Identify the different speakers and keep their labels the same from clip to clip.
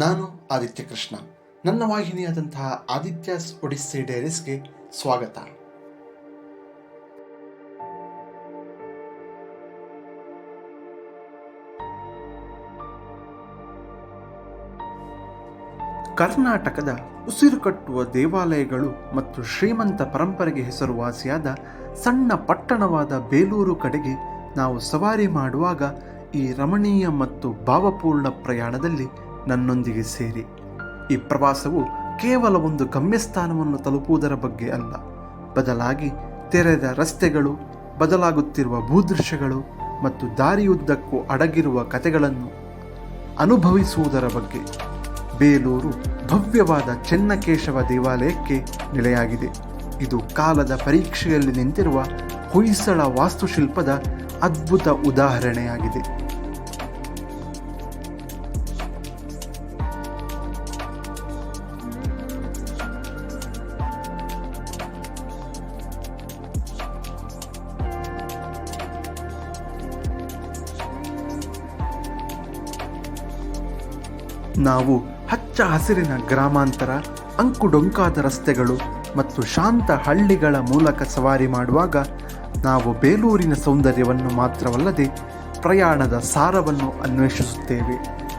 Speaker 1: ನಾನು ಆದಿತ್ಯ ಕೃಷ್ಣ. ನನ್ನ ವಾಹಿನಿಯಾದಂತಹ ಆದಿತ್ಯಸ್ ಒಡಿಸ್ಸಿ ಡೈರೀಸ್ಗೆ ಸ್ವಾಗತ. ಕರ್ನಾಟಕದ ಉಸಿರು ಕಟ್ಟುವ ದೇವಾಲಯಗಳು ಮತ್ತು ಶ್ರೀಮಂತ ಪರಂಪರೆಗೆ ಹೆಸರುವಾಸಿಯಾದ ಸಣ್ಣ ಪಟ್ಟಣವಾದ ಬೇಲೂರು ಕಡೆಗೆ ನಾವು ಸವಾರಿ ಮಾಡುವಾಗ ಈ ರಮಣೀಯ ಮತ್ತು ಭಾವಪೂರ್ಣ ಪ್ರಯಾಣದಲ್ಲಿ ನನ್ನೊಂದಿಗೆ ಸೇರಿ. ಈ ಪ್ರವಾಸವು ಕೇವಲ ಒಂದು ಗಮ್ಯಸ್ಥಾನವನ್ನು ತಲುಪುವುದರ ಬಗ್ಗೆ ಅಲ್ಲ. ಬದಲಾಗಿ ತೆರೆದ ರಸ್ತೆಗಳು, ಬದಲಾಗುತ್ತಿರುವ ಭೂದೃಶ್ಯಗಳು ಮತ್ತು ದಾರಿಯುದ್ದಕ್ಕೂ ಅಡಗಿರುವ ಕಥೆಗಳನ್ನು ಅನುಭವಿಸುವುದರ ಬಗ್ಗೆ ಬೇಲೂರು ಭವ್ಯವಾದ ಚೆನ್ನಕೇಶವ ದೇವಾಲಯಕ್ಕೆ ನೆಲೆಯಾಗಿದೆ. ಇದು ಕಾಲದ ಪರೀಕ್ಷೆಯಲ್ಲಿ ನಿಂತಿರುವ ಹೊಯ್ಸಳ ವಾಸ್ತುಶಿಲ್ಪದ ಅದ್ಭುತ ಉದಾಹರಣೆಯಾಗಿದೆ. ನಾವು ಹಚ್ಚ ಹಸಿರಿನ ಗ್ರಾಮಾಂತರ, ಅಂಕುಡೊಂಕಾದ ರಸ್ತೆಗಳು ಮತ್ತು ಶಾಂತ ಹಳ್ಳಿಗಳ ಮೂಲಕ ಸವಾರಿ ಮಾಡುವಾಗ ನಾವು ಬೇಲೂರಿನ ಸೌಂದರ್ಯವನ್ನು ಮಾತ್ರವಲ್ಲದೆ ಪ್ರಯಾಣದ ಸಾರವನ್ನು ಅನ್ವೇಷಿಸುತ್ತೇವೆ.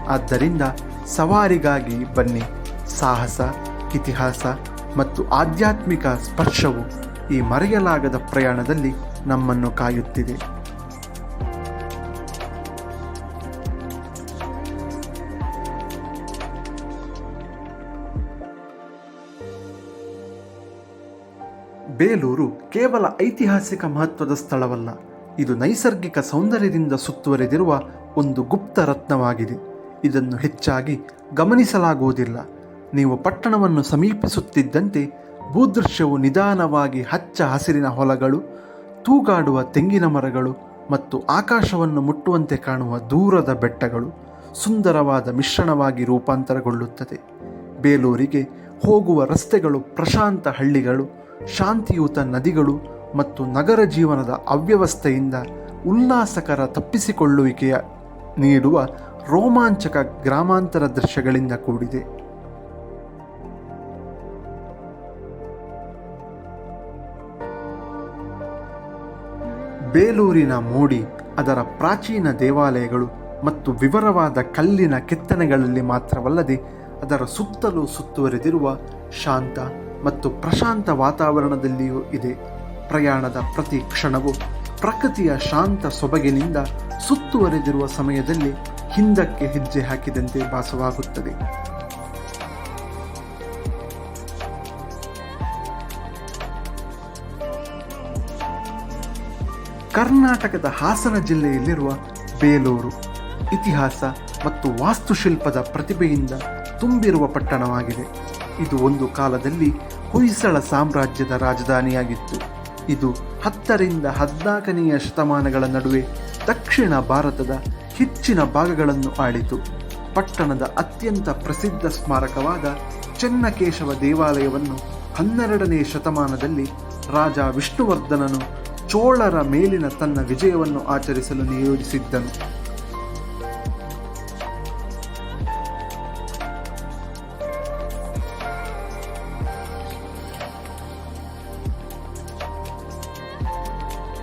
Speaker 1: ಆದ್ದರಿಂದ ಸವಾರಿಗಾಗಿ ಬನ್ನಿ. ಸಾಹಸ, ಇತಿಹಾಸ ಮತ್ತು ಆಧ್ಯಾತ್ಮಿಕ ಸ್ಪರ್ಶವು ಈ ಮರೆಯಲಾಗದ ಪ್ರಯಾಣದಲ್ಲಿ ನಮ್ಮನ್ನು ಕಾಯುತ್ತಿದೆ. ಬೇಲೂರು ಕೇವಲ ಐತಿಹಾಸಿಕ ಮಹತ್ವದ ಸ್ಥಳವಲ್ಲ. ಇದು ನೈಸರ್ಗಿಕ ಸೌಂದರ್ಯದಿಂದ ಸುತ್ತುವರೆದಿರುವ ಒಂದು ಗುಪ್ತ ರತ್ನವಾಗಿದೆ. ಇದನ್ನು ಹೆಚ್ಚಾಗಿ ಗಮನಿಸಲಾಗುವುದಿಲ್ಲ. ನೀವು ಪಟ್ಟಣವನ್ನು ಸಮೀಪಿಸುತ್ತಿದ್ದಂತೆ ಭೂದೃಶ್ಯವು ನಿಧಾನವಾಗಿ ಹಚ್ಚ ಹಸಿರಿನ ಹೊಲಗಳು, ತೂಗಾಡುವ ತೆಂಗಿನ ಮರಗಳು ಮತ್ತು ಆಕಾಶವನ್ನು ಮುಟ್ಟುವಂತೆ ಕಾಣುವ ದೂರದ ಬೆಟ್ಟಗಳು ಸುಂದರವಾದ ಮಿಶ್ರಣವಾಗಿ ರೂಪಾಂತರಗೊಳ್ಳುತ್ತದೆ. ಬೇಲೂರಿಗೆ ಹೋಗುವ ರಸ್ತೆಗಳು ಪ್ರಶಾಂತ ಹಳ್ಳಿಗಳು ಶಾಂತಿಯುತ ನದಿಗಳು ಮತ್ತು ನಗರ ಜೀವನದ ಅವ್ಯವಸ್ಥೆಯಿಂದ ಉಲ್ಲಾಸಕರ ತಪ್ಪಿಸಿಕೊಳ್ಳುವಿಕೆಯ ನೀಡುವ ರೋಮಾಂಚಕ ಗ್ರಾಮಾಂತರ ದೃಶ್ಯಗಳಿಂದ ಕೂಡಿದೆ. ಬೇಲೂರಿನ ಮೋಡಿ, ಅದರ ಪ್ರಾಚೀನ ದೇವಾಲಯಗಳು ಮತ್ತು ವಿವರವಾದ ಕಲ್ಲಿನ ಕೆತ್ತನೆಗಳಲ್ಲಿ ಮಾತ್ರವಲ್ಲದೆ ಅದರ ಸುತ್ತಲೂ ಸುತ್ತುವರೆದಿರುವ ಶಾಂತ ಮತ್ತು ಪ್ರಶಾಂತ ವಾತಾವರಣದಲ್ಲಿಯೂ ಇದೆ. ಪ್ರಯಾಣದ ಪ್ರತಿ ಕ್ಷಣವು ಪ್ರಕೃತಿಯ ಶಾಂತ ಸೊಬಗಿನಿಂದ ಸುತ್ತುವರೆದಿರುವ ಸಮಯದಲ್ಲಿ ಹಿಂದಕ್ಕೆ ಹೆಜ್ಜೆ ಹಾಕಿದಂತೆ ಭಾಸವಾಗುತ್ತದೆ. ಕರ್ನಾಟಕದ ಹಾಸನ ಜಿಲ್ಲೆಯಲ್ಲಿರುವ ಬೇಲೂರು ಇತಿಹಾಸ ಮತ್ತು ವಾಸ್ತುಶಿಲ್ಪದ ಪ್ರತಿಭೆಯಿಂದ ತುಂಬಿರುವ ಪಟ್ಟಣವಾಗಿದೆ. ಇದು ಒಂದು ಕಾಲದಲ್ಲಿ ಹೊಯ್ಸಳ ಸಾಮ್ರಾಜ್ಯದ ರಾಜಧಾನಿಯಾಗಿತ್ತು. ಇದು ಹತ್ತರಿಂದ ಹದಿನಾಲ್ಕನೆಯ ಶತಮಾನಗಳ ನಡುವೆ ದಕ್ಷಿಣ ಭಾರತದ ಹೆಚ್ಚಿನ ಭಾಗಗಳನ್ನು ಆಳಿತು. ಪಟ್ಟಣದ ಅತ್ಯಂತ ಪ್ರಸಿದ್ಧ ಸ್ಮಾರಕವಾದ ಚೆನ್ನಕೇಶವ ದೇವಾಲಯವನ್ನು ಹನ್ನೆರಡನೇ ಶತಮಾನದಲ್ಲಿ ರಾಜ ವಿಷ್ಣುವರ್ಧನನು ಚೋಳರ ಮೇಲಿನ ತನ್ನ ವಿಜಯವನ್ನು ಆಚರಿಸಲು ನಿಯೋಜಿಸಿದ್ದನು.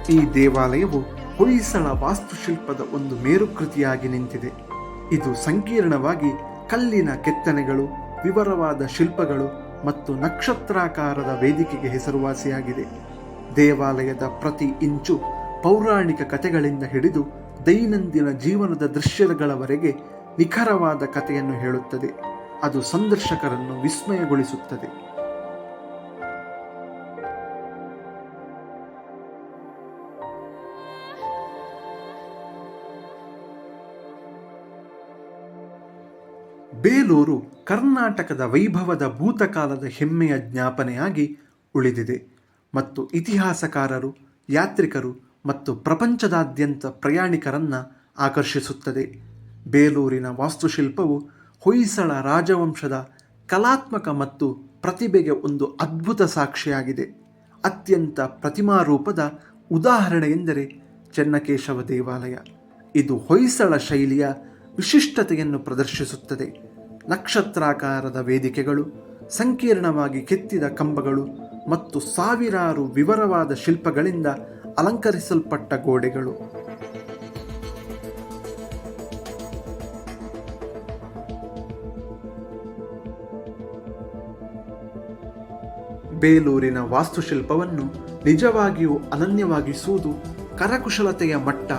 Speaker 1: ಈ ದೇವಾಲಯವು ಹೊಯ್ಸಳ ವಾಸ್ತುಶಿಲ್ಪದ ಒಂದು ಮೇರುಕೃತಿಯಾಗಿ ನಿಂತಿದೆ. ಇದು ಸಂಕೀರ್ಣವಾಗಿ ಕಲ್ಲಿನ ಕೆತ್ತನೆಗಳು, ವಿವರವಾದ ಶಿಲ್ಪಗಳು ಮತ್ತು ನಕ್ಷತ್ರಾಕಾರದ ವೇದಿಕೆಗೆ ಹೆಸರುವಾಸಿಯಾಗಿದೆ. ದೇವಾಲಯದ ಪ್ರತಿ ಇಂಚು ಪೌರಾಣಿಕ ಕಥೆಗಳಿಂದ ಹಿಡಿದು ದೈನಂದಿನ ಜೀವನದ ದೃಶ್ಯಗಳವರೆಗೆ ನಿಖರವಾದ ಕಥೆಯನ್ನು ಹೇಳುತ್ತದೆ. ಅದು ಸಂದರ್ಶಕರನ್ನು ವಿಸ್ಮಯಗೊಳಿಸುತ್ತದೆ. ಬೇಲೂರು ಕರ್ನಾಟಕದ ವೈಭವದ ಭೂತಕಾಲದ ಹೆಮ್ಮೆಯ ಜ್ಞಾಪನೆಯಾಗಿ ಉಳಿದಿದೆ. ಮತ್ತು ಇತಿಹಾಸಕಾರರು, ಯಾತ್ರಿಕರು ಮತ್ತು ಪ್ರಪಂಚದಾದ್ಯಂತ ಪ್ರಯಾಣಿಕರನ್ನು ಆಕರ್ಷಿಸುತ್ತದೆ. ಬೇಲೂರಿನ ವಾಸ್ತುಶಿಲ್ಪವು ಹೊಯ್ಸಳ ರಾಜವಂಶದ ಕಲಾತ್ಮಕ ಮತ್ತು ಪ್ರತಿಭೆಗೆ ಒಂದು ಅದ್ಭುತ ಸಾಕ್ಷಿಯಾಗಿದೆ. ಅತ್ಯಂತ ಪ್ರತಿಮಾರೂಪದ ಉದಾಹರಣೆ ಎಂದರೆ ಚೆನ್ನಕೇಶವ ದೇವಾಲಯ. ಇದು ಹೊಯ್ಸಳ ಶೈಲಿಯ ವಿಶಿಷ್ಟತೆಯನ್ನು ಪ್ರದರ್ಶಿಸುತ್ತದೆ. ನಕ್ಷತ್ರಾಕಾರದ ವೇದಿಕೆಗಳು, ಸಂಕೀರ್ಣವಾಗಿ ಕೆತ್ತಿದ ಕಂಬಗಳು ಮತ್ತು ಸಾವಿರಾರು ವಿವರವಾದ ಶಿಲ್ಪಗಳಿಂದ ಅಲಂಕರಿಸಲ್ಪಟ್ಟ ಗೋಡೆಗಳು. ಬೇಲೂರಿನ ವಾಸ್ತುಶಿಲ್ಪವನ್ನು ನಿಜವಾಗಿಯೂ ಅನನ್ಯವಾಗಿಸುವುದು ಕರಕುಶಲತೆಯ ಮಟ್ಟ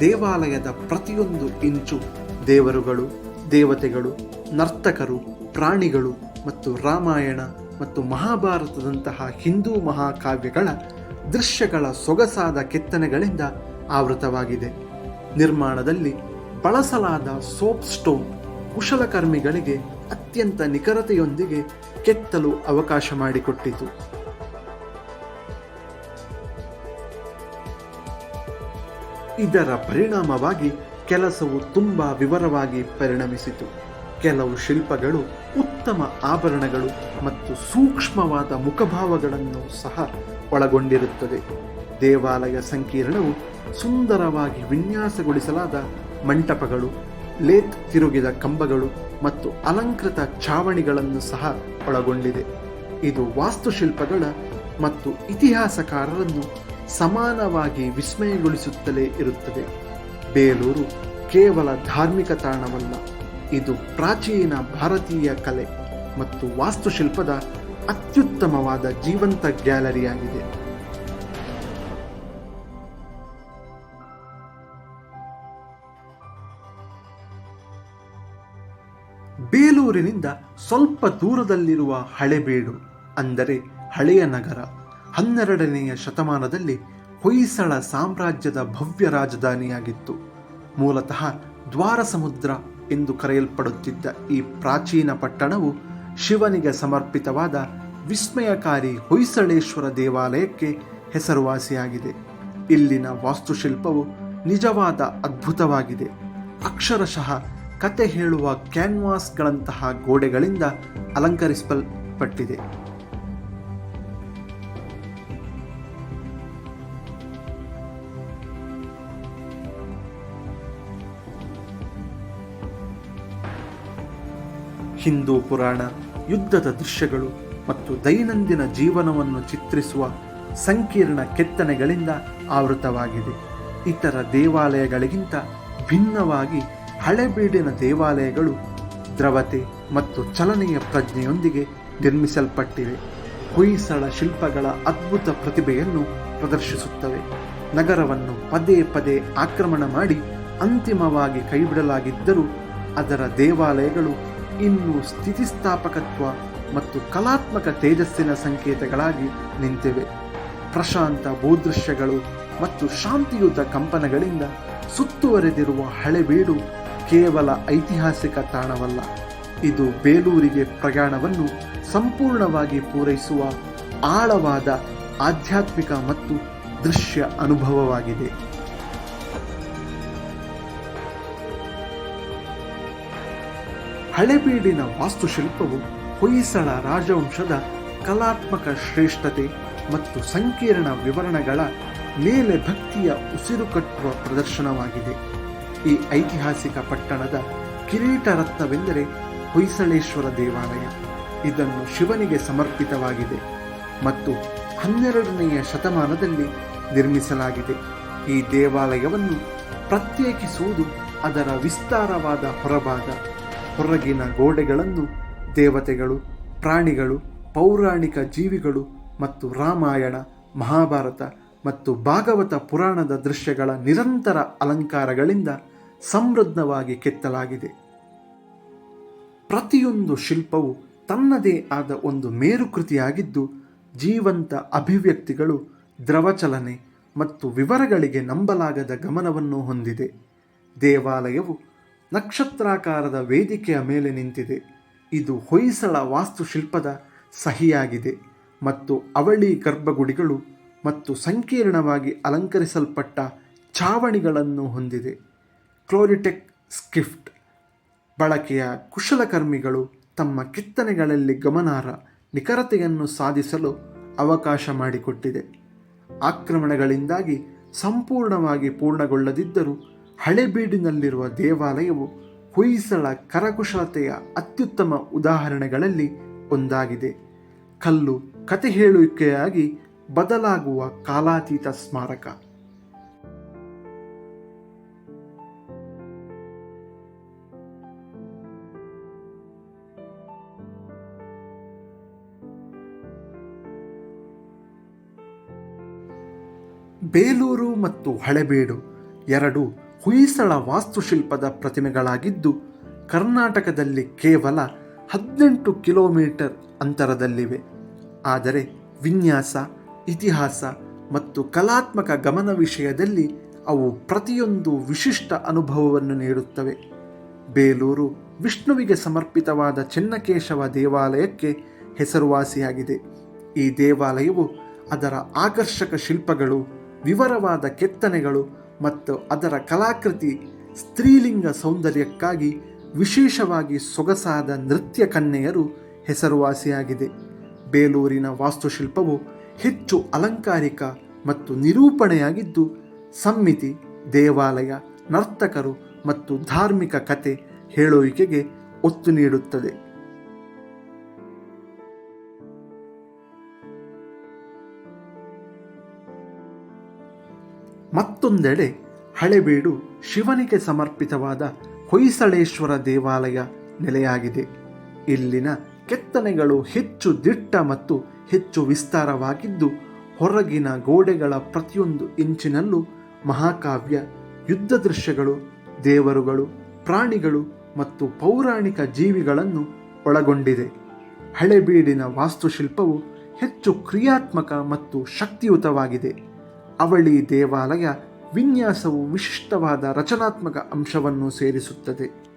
Speaker 1: ದೇವಾಲಯದ ಪ್ರತಿಯೊಂದು ಇಂಚು. ದೇವರುಗಳು, ದೇವತೆಗಳು, ನರ್ತಕರು, ಪ್ರಾಣಿಗಳು ಮತ್ತು ರಾಮಾಯಣ ಮತ್ತು ಮಹಾಭಾರತದಂತಹ ಹಿಂದೂ ಮಹಾಕಾವ್ಯಗಳ ದೃಶ್ಯಗಳ ಸೊಗಸಾದ ಕೆತ್ತನೆಗಳಿಂದ ಆವೃತವಾಗಿದೆ. ನಿರ್ಮಾಣದಲ್ಲಿ ಬಳಸಲಾದ ಸೋಪ್ ಸ್ಟೋನ್ ಕುಶಲಕರ್ಮಿಗಳಿಗೆ ಅತ್ಯಂತ ನಿಖರತೆಯೊಂದಿಗೆ ಕೆತ್ತಲು ಅವಕಾಶ ಮಾಡಿಕೊಟ್ಟಿತು. ಇದರ ಪರಿಣಾಮವಾಗಿ ಕೆಲಸವು ತುಂಬ ವಿವರವಾಗಿ ಪರಿಣಮಿಸಿತು. ಕೆಲವು ಶಿಲ್ಪಗಳು ಉತ್ತಮ ಆಭರಣಗಳು ಮತ್ತು ಸೂಕ್ಷ್ಮವಾದ ಮುಖಭಾವಗಳನ್ನು ಸಹ ಒಳಗೊಂಡಿರುತ್ತದೆ. ದೇವಾಲಯ ಸಂಕೀರ್ಣವು ಸುಂದರವಾಗಿ ವಿನ್ಯಾಸಗೊಳಿಸಲಾದ ಮಂಟಪಗಳು, ಲೇತ್ ತಿರುಗಿದ ಕಂಬಗಳು ಮತ್ತು ಅಲಂಕೃತ ಚಾವಣಿಗಳನ್ನು ಸಹ ಒಳಗೊಂಡಿದೆ. ಇದು ವಾಸ್ತುಶಿಲ್ಪಗಳ ಮತ್ತು ಇತಿಹಾಸಕಾರರನ್ನು ಸಮಾನವಾಗಿ ವಿಸ್ಮಯಗೊಳಿಸುತ್ತಲೇ ಇರುತ್ತದೆ. ಬೇಲೂರು ಕೇವಲ ಧಾರ್ಮಿಕ ತಾಣವಲ್ಲ, ಇದು ಪ್ರಾಚೀನ ಭಾರತೀಯ ಕಲೆ ಮತ್ತು ವಾಸ್ತುಶಿಲ್ಪದ ಅತ್ಯುತ್ತಮವಾದ ಜೀವಂತ ಗ್ಯಾಲರಿಯಾಗಿದೆ. ಬೇಲೂರಿನಿಂದ ಸ್ವಲ್ಪ ದೂರದಲ್ಲಿರುವ ಹಳೆಬೇಡು, ಅಂದರೆ ಹಳೆಯ ನಗರ, ಹನ್ನೆರಡನೆಯ ಶತಮಾನದಲ್ಲಿ ಹೊಯ್ಸಳ ಸಾಮ್ರಾಜ್ಯದ ಭವ್ಯ ರಾಜಧಾನಿಯಾಗಿತ್ತು. ಮೂಲತಃ ದ್ವಾರ ಸಮುದ್ರ ಎಂದು ಕರೆಯಲ್ಪಡುತ್ತಿದ್ದ ಈ ಪ್ರಾಚೀನ ಪಟ್ಟಣವು ಶಿವನಿಗೆ ಸಮರ್ಪಿತವಾದ ವಿಸ್ಮಯಕಾರಿ ಹೊಯ್ಸಳೇಶ್ವರ ದೇವಾಲಯಕ್ಕೆ ಹೆಸರುವಾಸಿಯಾಗಿದೆ. ಇಲ್ಲಿನ ವಾಸ್ತುಶಿಲ್ಪವು ನಿಜವಾದ ಅದ್ಭುತವಾಗಿದೆ. ಅಕ್ಷರಶಃ ಕತೆ ಹೇಳುವ ಕ್ಯಾನ್ವಾಸ್ಗಳಂತಹ ಗೋಡೆಗಳಿಂದ ಅಲಂಕರಿಸಲ್ಪಟ್ಟಿದೆ. ಹಿಂದೂ ಪುರಾಣ, ಯುದ್ಧದ ದೃಶ್ಯಗಳು ಮತ್ತು ದೈನಂದಿನ ಜೀವನವನ್ನು ಚಿತ್ರಿಸುವ ಸಂಕೀರ್ಣ ಕೆತ್ತನೆಗಳಿಂದ ಆವೃತವಾಗಿದೆ. ಇತರ ದೇವಾಲಯಗಳಿಗಿಂತ ಭಿನ್ನವಾಗಿ ಹಳೆಬೀಡಿನ ದೇವಾಲಯಗಳು ದ್ರವತೆ ಮತ್ತು ಚಲನೆಯ ಪ್ರಜ್ಞೆಯೊಂದಿಗೆ ನಿರ್ಮಿಸಲ್ಪಟ್ಟಿವೆ. ಹೊಯ್ಸಳ ಶಿಲ್ಪಗಳ ಅದ್ಭುತ ಪ್ರತಿಭೆಯನ್ನು ಪ್ರದರ್ಶಿಸುತ್ತವೆ. ನಗರವನ್ನು ಪದೇ ಪದೇ ಆಕ್ರಮಣ ಮಾಡಿ ಅಂತಿಮವಾಗಿ ಕೈಬಿಡಲಾಗಿದ್ದರೂ ಅದರ ದೇವಾಲಯಗಳು ಇನ್ನೂ ಸ್ಥಿತಿಸ್ಥಾಪಕತ್ವ ಮತ್ತು ಕಲಾತ್ಮಕ ತೇಜಸ್ಸಿನ ಸಂಕೇತಗಳಾಗಿ ನಿಂತಿವೆ. ಪ್ರಶಾಂತ ಭೂದೃಶ್ಯಗಳು ಮತ್ತು ಶಾಂತಿಯುತ ಕಂಪನಗಳಿಂದ ಸುತ್ತುವರೆದಿರುವ ಹಳೆಬೀಡು ಕೇವಲ ಐತಿಹಾಸಿಕ ತಾಣವಲ್ಲ. ಇದು ಬೇಲೂರಿಗೆ ಪ್ರಯಾಣವನ್ನು ಸಂಪೂರ್ಣವಾಗಿ ಪೂರೈಸುವ ಆಳವಾದ ಆಧ್ಯಾತ್ಮಿಕ ಮತ್ತು ದೃಶ್ಯ ಅನುಭವವಾಗಿದೆ. ಹಳೆಬೀಡಿನ ವಾಸ್ತುಶಿಲ್ಪವು ಹೊಯ್ಸಳ ರಾಜವಂಶದ ಕಲಾತ್ಮಕ ಶ್ರೇಷ್ಠತೆ ಮತ್ತು ಸಂಕೀರ್ಣ ವಿವರಣೆಗಳ ಮೇಲೆ ಭಕ್ತಿಯ ಉಸಿರು ಕಟ್ಟುವ ಪ್ರದರ್ಶನವಾಗಿದೆ. ಈ ಐತಿಹಾಸಿಕ ಪಟ್ಟಣದ ಕಿರೀಟರತ್ನವೆಂದರೆ ಹೊಯ್ಸಳೇಶ್ವರ ದೇವಾಲಯ. ಇದನ್ನು ಶಿವನಿಗೆ ಸಮರ್ಪಿತವಾಗಿದೆ ಮತ್ತು ಹನ್ನೆರಡನೆಯ ಶತಮಾನದಲ್ಲಿ ನಿರ್ಮಿಸಲಾಗಿದೆ. ಈ ದೇವಾಲಯವನ್ನು ಪ್ರತ್ಯೇಕಿಸುವುದು ಅದರ ವಿಸ್ತಾರವಾದ ಹೊರಭಾಗ. ಹೊರಗಿನ ಗೋಡೆಗಳನ್ನು ದೇವತೆಗಳು, ಪ್ರಾಣಿಗಳು, ಪೌರಾಣಿಕ ಜೀವಿಗಳು ಮತ್ತು ರಾಮಾಯಣ, ಮಹಾಭಾರತ ಮತ್ತು ಭಾಗವತ ಪುರಾಣದ ದೃಶ್ಯಗಳ ನಿರಂತರ ಅಲಂಕಾರಗಳಿಂದ ಸಮೃದ್ಧವಾಗಿ ಕೆತ್ತಲಾಗಿದೆ. ಪ್ರತಿಯೊಂದು ಶಿಲ್ಪವು ತನ್ನದೇ ಆದ ಒಂದು ಮೇರುಕೃತಿಯಾಗಿದ್ದು, ಜೀವಂತ ಅಭಿವ್ಯಕ್ತಿಗಳು ದ್ರವಚಲನೆ ಮತ್ತು ವಿವರಗಳಿಗೆ ನಂಬಲಾಗದ ಗಮನವನ್ನು ಹೊಂದಿದೆ. ದೇವಾಲಯವು ನಕ್ಷತ್ರಾಕಾರದ ವೇದಿಕೆಯ ಮೇಲೆ ನಿಂತಿದೆ. ಇದು ಹೊಯ್ಸಳ ವಾಸ್ತುಶಿಲ್ಪದ ಸಹಿಯಾಗಿದೆ ಮತ್ತು ಅವಳಿ ಗರ್ಭಗುಡಿಗಳು ಮತ್ತು ಸಂಕೀರ್ಣವಾಗಿ ಅಲಂಕರಿಸಲ್ಪಟ್ಟ ಛಾವಣಿಗಳನ್ನು ಹೊಂದಿದೆ. ಕ್ಲೋರಿಟೆಕ್ ಸ್ಕಿಫ್ಟ್ ಬಳಕೆಯ ಕುಶಲಕರ್ಮಿಗಳು ತಮ್ಮ ಕೆತ್ತನೆಗಳಲ್ಲಿ ಗಮನಾರ್ಹ ನಿಖರತೆಯನ್ನು ಸಾಧಿಸಲು ಅವಕಾಶ ಮಾಡಿಕೊಟ್ಟಿದೆ. ಆಕ್ರಮಣಗಳಿಂದಾಗಿ ಸಂಪೂರ್ಣವಾಗಿ ಪೂರ್ಣಗೊಳ್ಳದಿದ್ದರೂ ಹಳೆಬೀಡಿನಲ್ಲಿರುವ ದೇವಾಲಯವು ಹೊಯ್ಸಳ ಕರಕುಶಲತೆಯ ಅತ್ಯುತ್ತಮ ಉದಾಹರಣೆಗಳಲ್ಲಿ ಒಂದಾಗಿದೆ. ಕಲ್ಲು ಕತೆ ಹೇಳುವಿಕೆಯಾಗಿ ಬದಲಾಗುವ ಕಾಲಾತೀತ ಸ್ಮಾರಕ. ಬೇಲೂರು ಮತ್ತು ಹಳೆಬೀಡು ಎರಡು ಹೊಯ್ಸಳ ವಾಸ್ತುಶಿಲ್ಪದ ಪ್ರತಿಮೆಗಳಾಗಿದ್ದು, ಕರ್ನಾಟಕದಲ್ಲಿ ಕೇವಲ ಹದಿನೆಂಟು ಕಿಲೋಮೀಟರ್ ಅಂತರದಲ್ಲಿವೆ. ಆದರೆ ವಿನ್ಯಾಸ, ಇತಿಹಾಸ ಮತ್ತು ಕಲಾತ್ಮಕ ಗಮನ ವಿಷಯದಲ್ಲಿ ಅವು ಪ್ರತಿಯೊಂದು ವಿಶಿಷ್ಟ ಅನುಭವವನ್ನು ನೀಡುತ್ತವೆ. ಬೇಲೂರು ವಿಷ್ಣುವಿಗೆ ಸಮರ್ಪಿತವಾದ ಚೆನ್ನಕೇಶವ ದೇವಾಲಯಕ್ಕೆ ಹೆಸರುವಾಸಿಯಾಗಿದೆ. ಈ ದೇವಾಲಯವು ಅದರ ಆಕರ್ಷಕ ಶಿಲ್ಪಗಳು, ವಿವರವಾದ ಕೆತ್ತನೆಗಳು ಮತ್ತು ಅದರ ಕಲಾಕೃತಿ ಸ್ತ್ರೀಲಿಂಗ ಸೌಂದರ್ಯಕ್ಕಾಗಿ ವಿಶೇಷವಾಗಿ ಸೊಗಸಾದ ನೃತ್ಯ ಕನ್ನೆಯರು ಹೆಸರುವಾಸಿಯಾಗಿದೆ. ಬೇಲೂರಿನ ವಾಸ್ತುಶಿಲ್ಪವು ಹೆಚ್ಚು ಅಲಂಕಾರಿಕ ಮತ್ತು ನಿರೂಪಣೆಯಾಗಿದ್ದು, ಸಮ್ಮಿತಿ, ದೇವಾಲಯ, ನರ್ತಕರು ಮತ್ತು ಧಾರ್ಮಿಕ ಕತೆ ಹೇಳುವಿಕೆಗೆ ಒತ್ತು ನೀಡುತ್ತದೆ. ಮತ್ತೊಂದೆಡೆ ಹಳೆಬೀಡು ಶಿವನಿಗೆ ಸಮರ್ಪಿತವಾದ ಹೊಯ್ಸಳೇಶ್ವರ ದೇವಾಲಯ ನೆಲೆಯಾಗಿದೆ. ಇಲ್ಲಿನ ಕೆತ್ತನೆಗಳು ಹೆಚ್ಚು ದಿಟ್ಟ ಮತ್ತು ಹೆಚ್ಚು ವಿಸ್ತಾರವಾಗಿದ್ದು, ಹೊರಗಿನ ಗೋಡೆಗಳ ಪ್ರತಿಯೊಂದು ಇಂಚಿನಲ್ಲೂ ಮಹಾಕಾವ್ಯ, ಯುದ್ಧ ದೃಶ್ಯಗಳು, ದೇವರುಗಳು, ಪ್ರಾಣಿಗಳು ಮತ್ತು ಪೌರಾಣಿಕ ಜೀವಿಗಳನ್ನು ಒಳಗೊಂಡಿದೆ. ಹಳೆಬೀಡಿನ ವಾಸ್ತುಶಿಲ್ಪವು ಹೆಚ್ಚು ಕ್ರಿಯಾತ್ಮಕ ಮತ್ತು ಶಕ್ತಿಯುತವಾಗಿದೆ. ಅವಳಿ ದೇವಾಲಯ ವಿನ್ಯಾಸವು ವಿಶಿಷ್ಟವಾದ ರಚನಾತ್ಮಕ ಅಂಶವನ್ನು ಸೇರಿಸುತ್ತದೆ.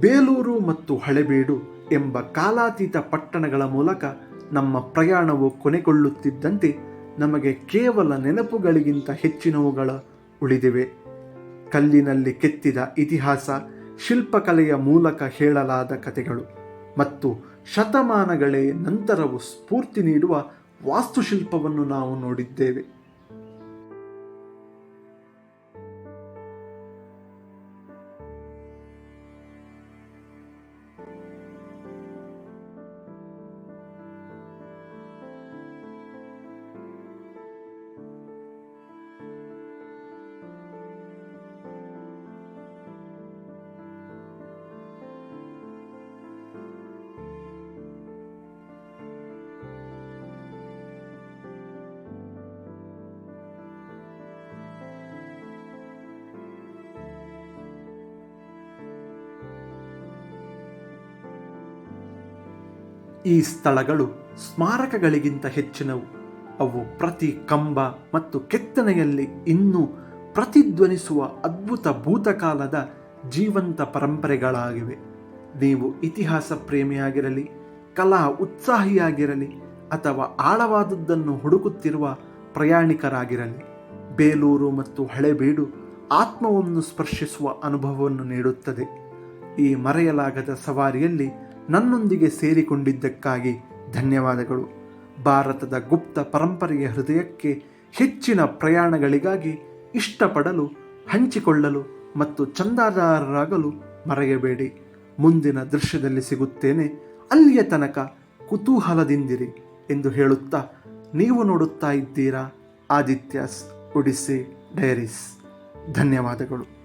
Speaker 1: ಬೇಲೂರು ಮತ್ತು ಹಳೆಬೀಡು ಎಂಬ ಕಾಲಾತೀತ ಪಟ್ಟಣಗಳ ಮೂಲಕ ನಮ್ಮ ಪ್ರಯಾಣವು ಕೊನೆಗೊಳ್ಳುತ್ತಿದ್ದಂತೆ ನಮಗೆ ಕೇವಲ ನೆನಪುಗಳಿಗಿಂತ ಹೆಚ್ಚಿನವುಗಳ ಉಳಿದಿವೆ. ಕಲ್ಲಿನಲ್ಲಿ ಕೆತ್ತಿದ ಇತಿಹಾಸ ಶಿಲ್ಪಕಲೆಯ ಮೂಲಕ ಹೇಳಲಾದ ಕಥೆಗಳು ಮತ್ತು ಶತಮಾನಗಳೇ ನಂತರವು ಸ್ಫೂರ್ತಿ ನೀಡುವ ವಾಸ್ತುಶಿಲ್ಪವನ್ನು ನಾವು ನೋಡಿದ್ದೇವೆ. ಈ ಸ್ಥಳಗಳು ಸ್ಮಾರಕಗಳಿಗಿಂತ ಹೆಚ್ಚಿನವು. ಅವು ಪ್ರತಿ ಕಂಬ ಮತ್ತು ಕೆತ್ತನೆಯಲ್ಲಿ ಇನ್ನೂ ಪ್ರತಿಧ್ವನಿಸುವ ಅದ್ಭುತ ಭೂತಕಾಲದ ಜೀವಂತ ಪರಂಪರೆಗಳಾಗಿವೆ. ನೀವು ಇತಿಹಾಸ ಪ್ರೇಮಿಯಾಗಿರಲಿ, ಕಲಾ ಉತ್ಸಾಹಿಯಾಗಿರಲಿ ಅಥವಾ ಆಳವಾದದ್ದನ್ನು ಹುಡುಕುತ್ತಿರುವ ಪ್ರಯಾಣಿಕರಾಗಿರಲಿ, ಬೇಲೂರು ಮತ್ತು ಹಳೆಬೀಡು ಆತ್ಮವನ್ನು ಸ್ಪರ್ಶಿಸುವ ಅನುಭವವನ್ನು ನೀಡುತ್ತದೆ. ಈ ಮರೆಯಲಾಗದ ಸವಾರಿಯಲ್ಲಿ ನನ್ನೊಂದಿಗೆ ಸೇರಿಕೊಂಡಿದ್ದಕ್ಕಾಗಿ ಧನ್ಯವಾದಗಳು. ಭಾರತದ ಗುಪ್ತ ಪರಂಪರೆಯ ಹೃದಯಕ್ಕೆ ಹೆಚ್ಚಿನ ಪ್ರಯಾಣಗಳಿಗಾಗಿ ಇಷ್ಟಪಡಲು, ಹಂಚಿಕೊಳ್ಳಲು ಮತ್ತು ಚಂದಾದಾರರಾಗಲು ಮರೆಯಬೇಡಿ. ಮುಂದಿನ ದೃಶ್ಯದಲ್ಲಿ ಸಿಗುತ್ತೇನೆ. ಅಲ್ಲಿಯ ತನಕ ಕುತೂಹಲದಿಂದಿರಿ ಎಂದು ಹೇಳುತ್ತಾ ನೀವು ನೋಡುತ್ತಾ ಇದ್ದೀರಾ? Aditya's, Odyssey Diaries. ಧನ್ಯವಾದಗಳು.